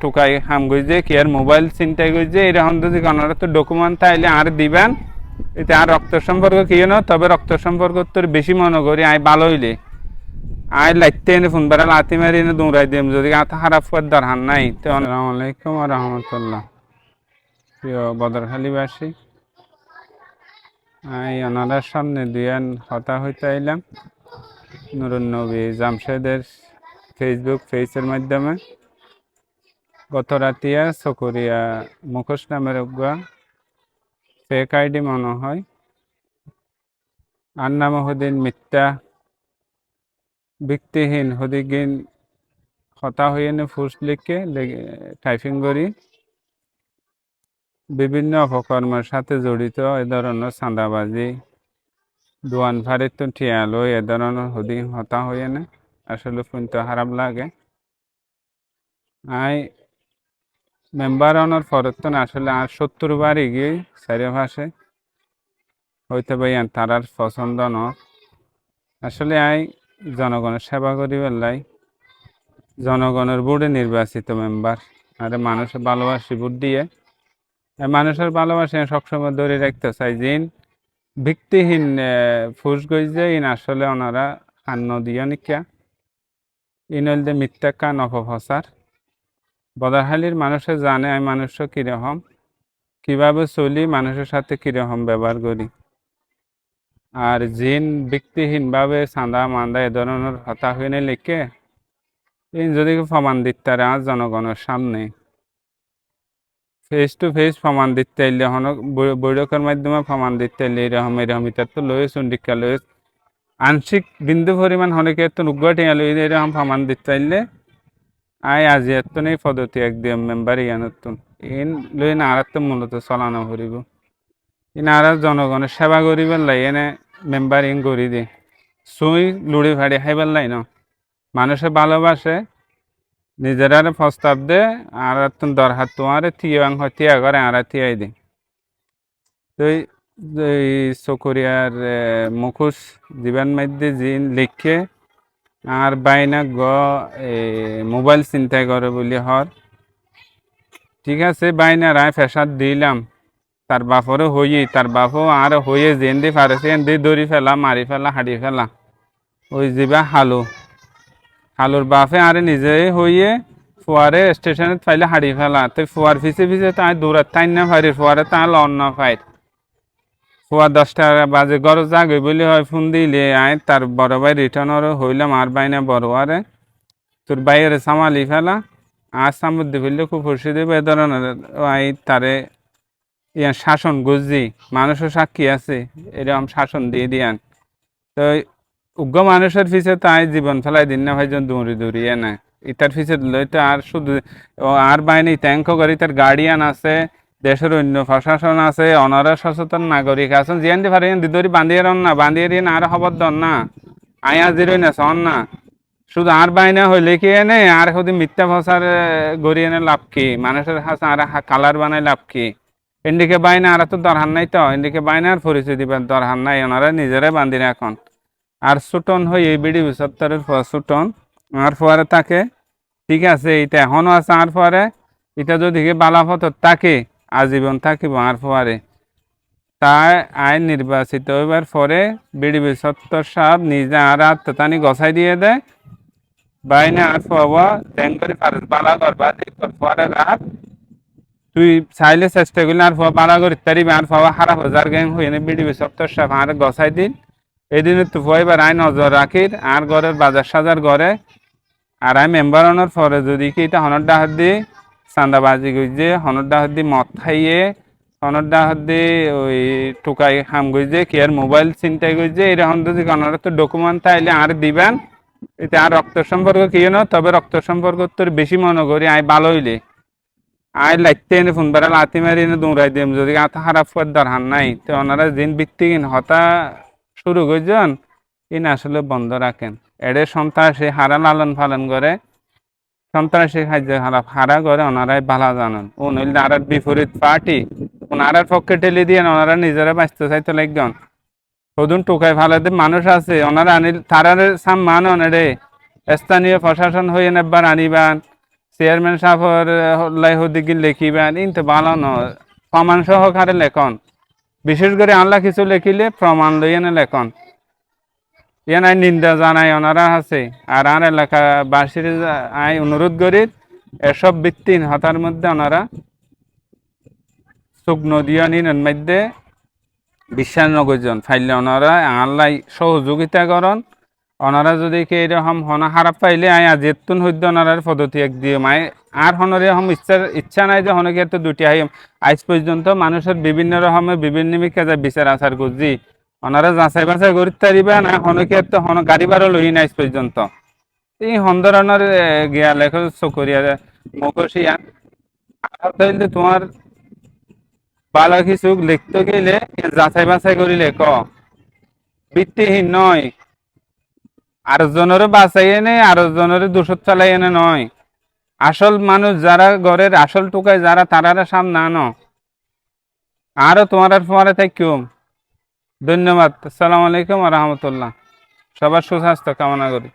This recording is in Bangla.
টুকাই হাম গইছে কি আর মোবাইল চিন্তাই গইছে এরকম যদি কোনো তো ডকুমেন্ট তাইলে আর দিবেন। এতে আর রক্ত সম্পর্ক কি না তবে রক্ত সম্পর্ক তোর বেশি মনে করি আই ভালো হইলে। আই লাইতে এনে ফোন বেড়া লাতি মারি এনে দৌড়াই দিম, যদি আতা খারাপ করার দরকার নাই। তো আসসালামু আলাইকুম ওয়া রাহমাতুল্লাহ। প্রিয় বদরখালীবাসী, আই ওনাদের সামনে দুয়ান হতা হইতে আইলাম। নুরুন নবী জামশেদের ফেসবুক পেজের মাধ্যমে। গত রাতিয়া চকরিয়া মুখোশ নামের উগা ফেক আইডি মনে হয় আর নাম হদিন মিথ্যা ভিত্তিহীন হদিগিন হতা হয়ে ফুস লিখে টাইপিং করি বিভিন্ন অপকর্মের সাথে জড়িত এ ধরনের চাঁদাবাজি দোয়ান ফাড়ির তো ঠিয়ালো এ ধরনের হদি হতা হয়ে আসলে শুনতে খারাপ লাগে। আই মেম্বার অনার ফরতন আসলে আর সত্তর বারই গিয়ে চারিপাশে হইতে পাই তারার পছন্দ ন। আসলে আই জনগণের সেবা করি বেলাই জনগণের বোর্ডে নির্বাচিত মেম্বার। আরে মানুষের ভালোবাসি ভোট দিয়ে। মানুষের ভালোবাসি সবসময় ধরে রাখতে চাই যে ভিত্তিহীন ফুস গইছে ইন আসলে ওনারা খান্ন দিয়ে নিকা। ইন মিথ্যা কান অপপ্রচার। বদারহালির মানুষে জানে আমি মানুষ কীরকম। কীভাবে চলি, মানুষের সাথে কীরকম ব্যবহার করি। আর জিন ব্যক্তিহীনভাবে চাঁদা মান্দা এ ধরনের হতা হয়ে লিখে যদি প্রমাণ দিতে আর জনগণের সামনে। ফেস টু ফেস প্রমাণ দিতে এলে হন বৈঠকের মাধ্যমে প্রমাণ দিতে এলে এরকম এরকম এটা তো লয়ে চন্ডিকা লয়ে। আংশিক বিন্দু পরিমাণ হনেকে তো নুগ্গা টিয়া লই এরকম প্রমাণ দিতে এলে আয় আজি এত নেই পদ্ধতি একদম মেম্বার ইয়ানতুন ইন লই না আর তো মূলত চলানো করিব ইন আর জনগণের সেবা করিবার লাই এনে মেম্বার ইন করি দি। সুই লুড়ি ফাড়ি খাইবার লাই ন। মানুষে ভালোবাসে নিজেরারে প্রস্তাব দে আর দরহাত তোমার থিয়াং হয় থিয়া করে আর থিয়াই দি। তো এই চকরিয়ার মুখোশ জীবন মধ্যে জিন লিখে আর বাইনা গ মোবাইল চিন্তাই করে বলি হর। ঠিক আছে, বাইনা রায় ফেসাদ দিলাম। তার বাপরও হইয়ে তার বাপও আর হয়ে যেন দি পারে দি দৌড়ি ফেলা মারি ফেলা হাঁড়ি ফেলা। ওই যাবা হালু। হালুর বাপে আরে নিজেই হইয়ে ফুয়ারে স্টেশনে ফাইলে হাঁড়ি ফেলা। তো ফুয়ার পিছে পিছে তাই দূরাত তাই না ফাইরে ফুয়ারে তাই লন না ফুয়া দশটা বাজে, গর জাগে বলে হয়, ফোন দিলে, আয়, তার বড় ভাই রিটার্নরও হইলাম আর বাইনা বড়, আরে তোর বাইরে সামালি ফেলা আর সামুদ্রে ফেললে খুব খুশি দেবে, এ ধরনের আই তারে ইয়া শাসন গুজি মানুষও সাক্ষী আছে, এরকম শাসন দিয়ে দিয়ান। তো উগ্র মানুষের পিছে তাই জীবন ফেলাই দিন না ভাইজন দৌড়ি দৌড়িয়ে না ইতার পিছে লই তো আর শুধু আর বাইনে ট্যাঙ্ক করি তার গার্ডিয়ান আছে দেশের অন্য প্রশাসন আছে, অনারা সচেতন নাগরিক আছেন। জিয়ান দি পারে দিদরি বান্ধিয়ে রন না বান্ধিয়ে দিন আর খবর দন না। আয়া জিরই না, সন না। শুধু আর বাইনা হইলে কি এনে, আর শুধু মিথ্যা ভাষার গড়ি এনে লাভ কি? মানুষের হাসা, আর কালার বানাই লাভ কি? এদিকে বাইনা, আর তো দরহার নাই তো। এদিকে বাইনার পরিচয় দিবার দরহার নাই ওনারা নিজেরাই বান্ধি এখন আর সুটন হয়ে এই বিডি সত্তরের পর সুটন। আর পরে তাকে, ঠিক আছে এটা এখনও আছে, আর পরে এটা যদি বালাফত তাকে আজীবন থাকিব আর পরে তাই আইন নির্বাচিত হইবার পরে বিডিবি সত্তর সাহেব নিজে আর আত্মতানি গছাই দিয়ে দেয়। বাইনে আর ফারস বালা করবা পরে রাত তুই চাইলে চেষ্টা করলে আর পাওয়া বালা করি তারি আর পাওয়া খারাপ হাজার গ্যাং হয়ে বিডিবি সত্তর সাহেব আর গছাই দিন। এদিনে তো এবার আই নজর রাখির, আর ঘরের বাজার সাজার ঘরে। আর আই মেম্বার অনার পরে যদি কি এটা হনর ডাহাত দি চান্দাবাজি গইছে হনর ডাহাত দি মদ খাইয়ে হনর ডাহাত দি ওই টুকাই খাম গইছে কি আর মোবাইল চিন্তাই গইছে এরকম যদি কোনো তো ডকুমেন্ট তাইলে আর দিবেন। এতে আর রক্ত সম্পর্ক কি না, তবে রক্ত সম্পর্ক তোর বেশি মনে করি আই ভালো হইলে। আই লাইতে এনে ফোন বেড়া লাতি মারি এনে দৌড়াই দিম, যদি আতা খারাপ করার দরকার নাই। তো ওনারা দিন ভিত্তিক হতা শুরু করছেন ইন আসলে বন্ধ রাখেন। এড়ে সন্ত্রাসী হারা লালন পালন করে। সন্ত্রাসী খাদ্য হারা হারা করে, ওনারাই ভালো জানেন। ও নইলে আর বিপরীত পার্টি, ওনারার পক্ষে ঠেলে দিয়ে ওনারা নিজেরা বাঁচতে চাইতে লাগবেন সদুন টোকাই ভালো মানুষ আছে, ওনারা আনিল, তারার সাম মান রে। স্থানীয় প্রশাসন হয়ে নেবার আনিবান, চেয়ারম্যান সাহেবের হল্লাই হদিকে লেখিবেন ইনতে ভালো নয় প্রমাণ সহকারে লেখন। বিশেষ করে আল্লাহ কিছু লেখিলে প্রমাণ লইয়ে লেখন। ইয়ানাই নিন্দা জানাই ওনারা আছে। আর আর এলাকাবাসীর আই অনুরোধ করি, এসব ভিত্তিহীন হতার মধ্যে ওনারা চোখ নদীয় নিনের মধ্যে বিশ্বাস নগরজন ফাইলে ওনারা আল্লাহ সহযোগিতা করন। ওনারা যদি কে এরকম হনা খারাপ পাইলে আই আজ এতুন হইদ ওনারার পদ্ধতি এক দিয়ে মাই আর হনরে হম ইচ্ছা ইচ্ছা নাই যে হনকে তো দুটি আই আজ পর্যন্ত মানুষের বিভিন্ন রকমের বিভিন্ন বিচার আচার করছি। ওনারা যাচাই বাছাই করিতে পারিবে না হনকে তো গাড়ি বারো লই না আজ পর্যন্ত এই হন্দরণের গিয়া লেখ চকরিয়া মকসিয়া আর তোমার লিখতে গেলে যাচাই বাছাই করি লেখ। ভিত্তিহীন নয়। আর জনেরও বাঁচাই এনে আর জনেরও দোষত চালাই এনে নয়। আসল মানুষ যারা ঘরের আসল টুকায় যারা তারারা সামনে আনো। আরও তোমার আর তোমার ধন্যবাদ। আসসালামু আলাইকুম রহমতুল্লাহ। সবার সুস্বাস্থ্য কামনা করি।